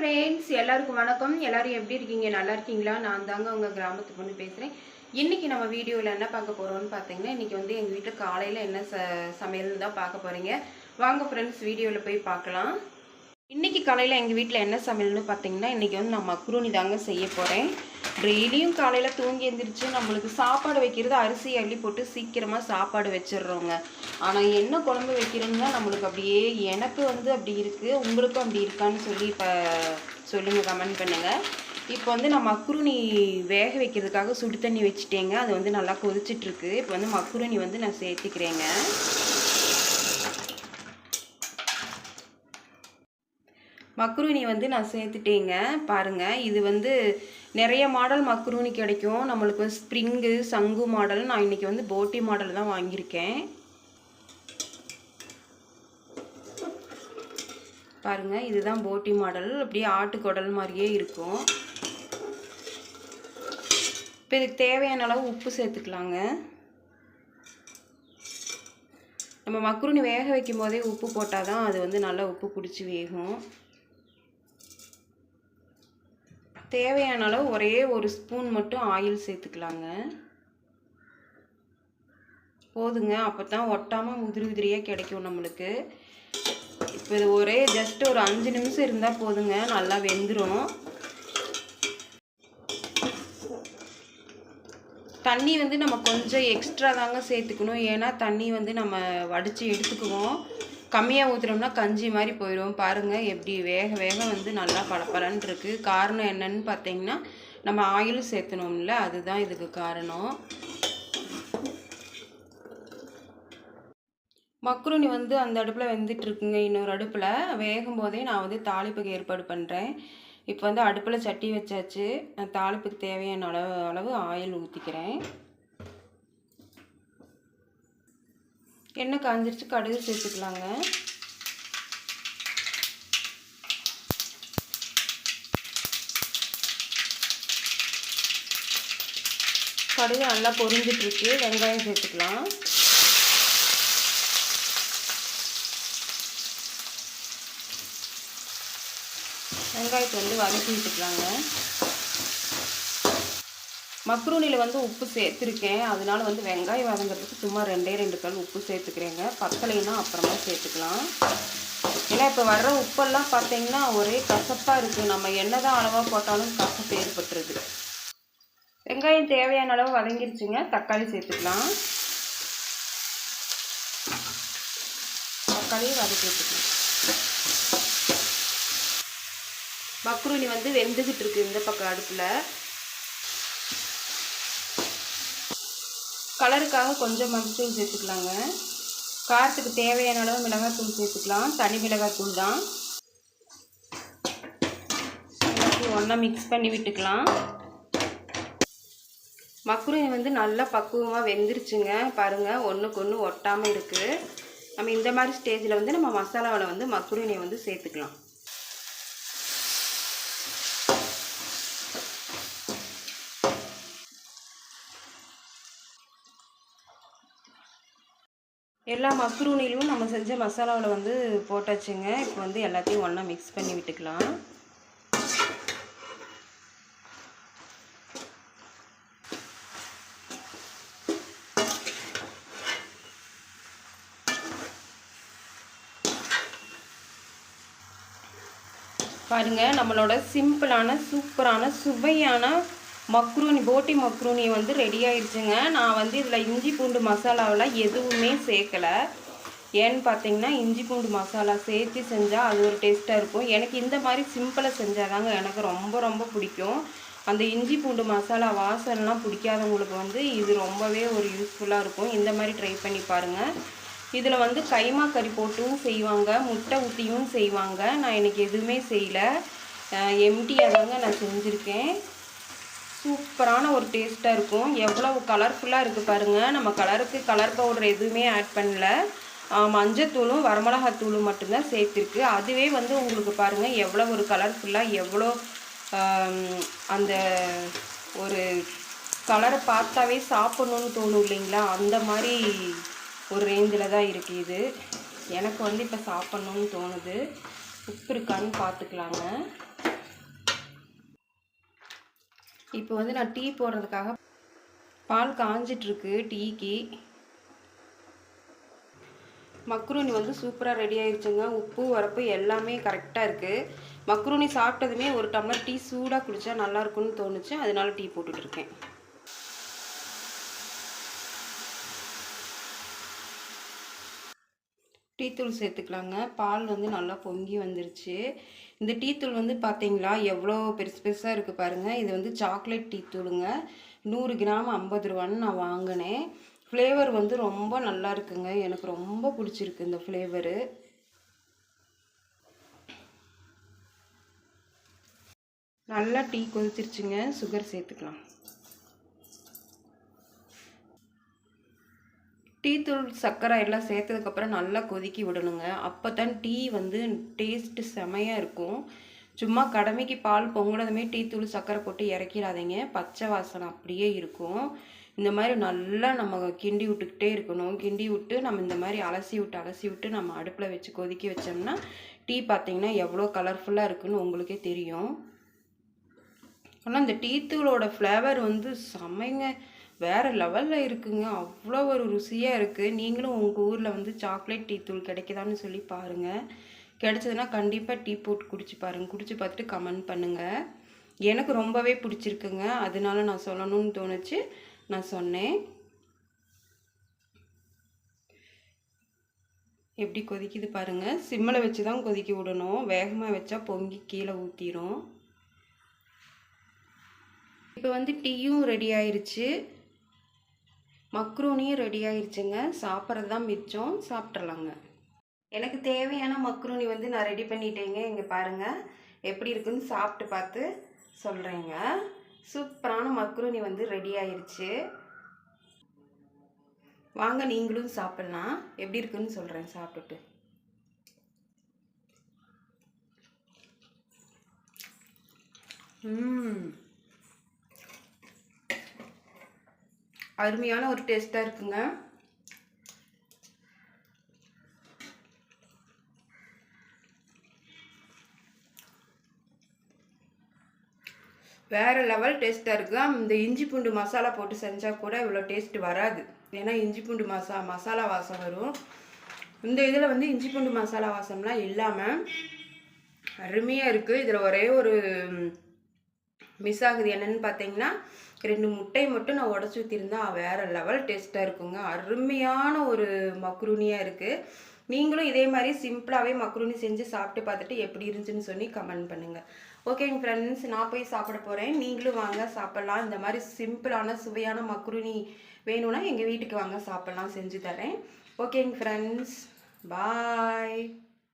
Friends எல்லாருக்கும் வணக்கம். எல்லாரும் எப்படி இருக்கீங்க? நல்லா இருக்கீங்களா? நான் தாங்க உங்கள் கிராமத்து பொண்ணு பேசுகிறேன் இன்றைக்கி நம்ம வீடியோவில் என்ன பார்க்க போகிறோம்னு பார்த்தீங்கன்னா இன்றைக்கி வந்து எங்கள் வீட்டில் காலையில் என்ன ச சமையல்னு தான் பார்க்க போகிறீங்க வாங்க ஃப்ரெண்ட்ஸ் வீடியோவில் போய் பார்க்கலாம். இன்றைக்கி காலையில் எங்கள் வீட்டில் என்ன சமையல்னு பார்த்தீங்கன்னா இன்றைக்கி வந்து நான் மக்ரூனி தாங்க செய்ய போகிறேன் டெய்லியும் காலையில் தூங்கி எழுந்திரிச்சு நம்மளுக்கு சாப்பாடு வைக்கிறது அரிசி அள்ளி போட்டு சீக்கிரமாக சாப்பாடு வச்சிடுறோங்க. ஆனால் என்ன குழம்பு வைக்கிறோம்னா நம்மளுக்கு அப்படியே எனக்கு வந்து அப்படி இருக்குது உங்களுக்கும் அப்படி இருக்கான்னு சொல்லி இப்போ சொல்லுங்கள் கமெண்ட் பண்ணுங்கள் இப்போ வந்து நான் மக்ருனி வேக வைக்கிறதுக்காக சுடு தண்ணி வச்சுட்டேங்க. அது வந்து நல்லா கொதிச்சிட்ருக்கு இப்போ வந்து மக்ருனி வந்து நான் சேர்த்துக்கிறேங்க. மக்ரூனி வந்து நான் சேர்த்துட்டேங்க. பாருங்கள் இது வந்து நிறைய மாடல் மக்ரூனி கிடைக்கும். நம்மளுக்கு ஸ்ப்ரிங்கு சங்கு மாடல் நான் இன்றைக்கி வந்து போட்டி மாடல் தான் வாங்கியிருக்கேன். பாருங்கள் இதுதான் போட்டி மாடல் அப்படியே ஆட்டுக்குடல் மாதிரியே இருக்கும். இப்போ இதுக்கு தேவையான அளவு உப்பு சேர்த்துக்கலாங்க. நம்ம மக்ருணி வேக வைக்கும் போதே உப்பு போட்டால் தான் அது வந்து நல்லா உப்பு பிடிச்சி வேகும். தேவையான அளவு ஒரே ஒரு ஸ்பூன் மட்டும் ஆயில் சேர்த்துக்கலாங்க. போதுங்க. அப்போ தான் ஒட்டாமல் உதிரி உதிரியாக கிடைக்கும் நம்மளுக்கு. இப்போ இது ஒரே ஜஸ்ட் ஒரு அஞ்சு நிமிஷம் இருந்தால் போதுங்க. நல்லா வெந்துடும் தண்ணி வந்து நம்ம கொஞ்சம் எக்ஸ்ட்ரா தாங்க சேர்த்துக்கணும். ஏன்னா தண்ணி வந்து நம்ம வடித்து எடுத்துக்குவோம். கம்மியாக ஊற்றுறோம்னா கஞ்சி மாதிரி போயிடும் பாருங்கள் எப்படி வேக வேக வந்து நல்லா பளபளன்னு இருக்குது காரணம் என்னன்னு பார்த்தீங்கன்னா நம்ம ஆயிலும் சேர்த்தணும்ல அதுதான் இதுக்கு காரணம். மக்ருனி வந்து அந்த அடுப்பில் வெந்துட்டுருக்குங்க இன்னொரு அடுப்பில். வேகும் போதே நான் வந்து தாளிப்புக்கு ஏற்பாடு பண்ணுறேன் இப்போ வந்து அடுப்பில் சட்டி வச்சாச்சு. நான் தாளிப்புக்கு தேவையான அளவு அளவு ஆயில் ஊற்றிக்கிறேன் எண்ணெய் காஞ்சிருச்சு கடுகு சேர்த்துக்கலாங்க. கடுகு நல்லா பொரிஞ்சிட்ருக்கு வெங்காயம் சேர்த்துக்கலாம். வெங்காயத்தை வந்து வதக்கி விட்டுக்கலாங்க. மக்ரூனியில் வந்து உப்பு சேர்த்துருக்கேன். அதனால வந்து வெங்காயம் வதங்கிறதுக்கு சும்மா ரெண்டே ரெண்டு கல் உப்பு சேர்த்துக்கிறேங்க. பத்தலைன்னா அப்புறமா சேர்த்துக்கலாம். ஏன்னா இப்போ வர்ற உப்பெல்லாம் பார்த்தீங்கன்னா ஒரே கசப்பாக இருக்குது நம்ம என்ன தான் அளவாக போட்டாலும் கசப்பு ஏற்பட்டுருது. வெங்காயம் தேவையான அளவு வதங்கிருச்சுங்க. தக்காளி சேர்த்துக்கலாம். தக்காளியும் வதக்கி வச்சுக்கலாம். மக்ரூனி வந்து வெந்துக்கிட்டு இருக்கு இந்த பக்கம் அடுப்பில். கலருக்காக கொஞ்சம் மஞ்சள் சேர்த்துக்கலாங்க. காரத்துக்கு தேவையான அளவு மிளகாத்தூள் சேர்த்துக்கலாம். தனி மிளகாத்தூள் தான். ஒன்றா மிக்ஸ் பண்ணி விட்டுக்கலாம். மக்ரூனி வந்து நல்லா பக்குவமாக வெந்துருச்சுங்க. பாருங்கள் ஒன்றுக்கு ஒன்று ஒட்டாமல் இருக்குது நம்ம இந்த மாதிரி ஸ்டேஜில் வந்து நம்ம மசாலாவில் வந்து மக்ரூனியை வந்து சேர்த்துக்கலாம். எல்லா மக்ரூனிலும் நம்ம செஞ்ச மசாலாவில் வந்து போட்டாச்சுங்க. இப்போ வந்து எல்லாத்தையும் ஒன்றா மிக்ஸ் பண்ணி விட்டுக்கலாம். பாருங்கள் நம்மளோட சிம்பிளான சூப்பரான சுவையான மக்ரூனி போட்டி மக்ரூனி வந்து ரெடி ஆயிடுச்சுங்க. நான் வந்து இதில் இஞ்சி பூண்டு மசாலாவில் எதுவுமே சேர்க்கலை. ஏன்னு பார்த்தீங்கன்னா இஞ்சி பூண்டு மசாலா சேர்த்து செஞ்சால் அது ஒரு டேஸ்ட்டாக இருக்கும். எனக்கு இந்த மாதிரி சிம்பிளாக செஞ்சால் தாங்க எனக்கு ரொம்ப ரொம்ப பிடிக்கும். அந்த இஞ்சி பூண்டு மசாலா வாசனைலாம் பிடிக்காதவங்களுக்கு வந்து இது ரொம்பவே ஒரு யூஸ்ஃபுல்லாக இருக்கும். இந்த மாதிரி ட்ரை பண்ணி பாருங்கள் இதில் வந்து கைமா கறி போட்டும் செய்வாங்க. முட்டை ஊற்றியும் செய்வாங்க. நான் எனக்கு எதுவுமே செய்யலை. எம்டியாக தாங்க நான் செஞ்சுருக்கேன். சூப்பரான ஒரு டேஸ்ட்டாக இருக்கும். எவ்வளோ கலர்ஃபுல்லாக இருக்குது பாருங்கள் நம்ம கலருக்கு கலர் பவுடர் எதுவுமே ஆட் பண்ணல. மஞ்சத்தூளும் வரமிளகாத்தூளும் மட்டும்தான் சேர்த்துருக்கு. அதுவே வந்து உங்களுக்கு பாருங்கள் எவ்வளோ ஒரு கலர்ஃபுல்லாக எவ்வளோ அந்த ஒரு கலரை பார்த்தாவே சாப்பிட்ணுன்னு தோணும் இல்லைங்களா? அந்த மாதிரி ஒரு ரேஞ்சில் தான் இருக்குது இது. எனக்கு வந்து இப்போ சாப்பிட்ணுன்னு தோணுது. உப்பு இருக்கான்னு பார்த்துக்கலாங்க. இப்போ வந்து நான் டீ போடுறதுக்காக பால் காஞ்சிட்ருக்கு டீக்கு. மக்ரூனி வந்து சூப்பராக ரெடி ஆயிடுச்சுங்க உப்பு உரப்பு எல்லாமே கரெக்டாக இருக்குது மக்ரூனி சாப்பிட்டதுமே ஒரு டம்ளர் டீ சூடாக குடித்தா நல்லா இருக்கும்னு தோணுச்சு. அதனால டீ போட்டுட்ருக்கேன். டீத்தூள் சேர்த்துக்கலாங்க. பால் வந்து நல்லா பொங்கி வந்துருச்சு. இந்த டீத்தூள் வந்து பார்த்தீங்களா எவ்வளோ பெருசு பெருசாக இருக்குது பாருங்கள் இது வந்து சாக்லேட் டீத்தூளுங்க நூறு கிராம் ஐம்பது ரூபான்னு நான் வாங்கினேன். ஃப்ளேவர் வந்து ரொம்ப நல்லா இருக்குங்க. எனக்கு ரொம்ப பிடிச்சிருக்கு இந்த ஃப்ளேவரு நல்லா டீ கொதிச்சிருச்சுங்க. சுகர் சேர்த்துக்கலாம். டீத்தூள் சர்க்கரை எல்லாம் சேர்த்ததுக்கப்புறம் நல்லா கொதிக்கி விடணுங்க. அப்போ தான் டீ வந்து டேஸ்ட்டு செமையாக இருக்கும். சும்மா கடமைக்கு பால் பொங்கினதுமே டீத்தூள் சர்க்கரை போட்டு இறக்கிடாதீங்க. பச்சை வாசனை அப்படியே இருக்கும். இந்த மாதிரி நல்லா நம்ம கிண்டி விட்டுக்கிட்டே இருக்கணும். கிண்டி விட்டு நம்ம இந்த மாதிரி அலசி விட்டு அலசி விட்டு நம்ம அடுப்பில் வச்சு கொதிக்க வச்சோம்னா டீ பார்த்தீங்கன்னா எவ்வளோ கலர்ஃபுல்லாக இருக்குன்னு உங்களுக்கே தெரியும். ஆனால் இந்த டீத்தூளோட ஃப்ளேவர் வந்து செமைங்க. வேறு லெவலில் இருக்குங்க. அவ்வளோ ஒரு ருசியாக இருக்குது நீங்களும் உங்கள் ஊரில் வந்து சாக்லேட் டீ தூள் கிடைக்குதான்னு சொல்லி பாருங்கள் கிடைச்சதுன்னா கண்டிப்பாக டீ போட்டு குடிச்சு பாருங்கள் குடிச்சு பார்த்துட்டு கமெண்ட் பண்ணுங்கள் எனக்கு ரொம்பவே பிடிச்சிருக்குங்க. அதனால நான் சொல்லணும்னு தோணுச்சு. நான் சொன்னேன். எப்படி கொதிக்குது பாருங்கள் சிம்மில் வச்சு தான் கொதிக்க விடணும். வேகமாக வச்சா பொங்கி கீழே ஊற்றிடும் இப்போ வந்து டீயும் ரெடி ஆயிடுச்சு மக்ரூனியும் ரெடி ஆயிடுச்சுங்க சாப்பிட்றது தான் மிச்சம். சாப்பிட்றலாங்க எனக்கு தேவையான மக்ரூனி வந்து நான் ரெடி பண்ணிட்டேங்க. இங்கே பாருங்கள் எப்படி இருக்குன்னு சாப்பிட்டு பார்த்து சொல்கிறேங்க சூப்பரான மக்ரூனி வந்து ரெடி ஆயிடுச்சு வாங்க நீங்களும் சாப்பிட்லாம். எப்படி இருக்குன்னு சொல்கிறேன் சாப்பிட்டுட்டு. ம் அருமையான ஒரு டேஸ்ட்டாக இருக்குங்க. வேறு லெவல் டேஸ்ட்டாக இருக்குது இந்த இஞ்சி பூண்டு மசாலா போட்டு செஞ்சால் கூட இவ்வளோ டேஸ்ட் வராது. ஏன்னா இஞ்சி பூண்டு மசா மசாலா வாசம் வரும். இந்த இதில் வந்து இஞ்சி பூண்டு மசாலா வாசம்லாம் இல்லாமல் அருமையாக இருக்குது இதில் ஒரே ஒரு மிஸ் ஆகுது என்னென்னு பார்த்தீங்கன்னா ரெண்டு முட்டை மட்டும் நான் உடச்சி ஊற்றிருந்தா வேறு லெவல் டேஸ்ட்டாக இருக்குங்க. அருமையான ஒரு மக்ரூனியாக இருக்குது நீங்களும் இதே மாதிரி சிம்பிளாகவே மக்ரூனி செஞ்சு சாப்பிட்டு பார்த்துட்டு எப்படி இருந்துச்சுன்னு சொல்லி கமெண்ட் பண்ணுங்கள் ஓகேங்க ஃப்ரெண்ட்ஸ் நான் போய் சாப்பிட போகிறேன் நீங்களும் வாங்க சாப்பிட்லாம். இந்த மாதிரி சிம்பிளான சுவையான மக்ரூனி வேணும்னா எங்கள் வீட்டுக்கு வாங்க சாப்பிட்லாம் செஞ்சு தரேன். ஓகேங்க ஃப்ரெண்ட்ஸ் பாய்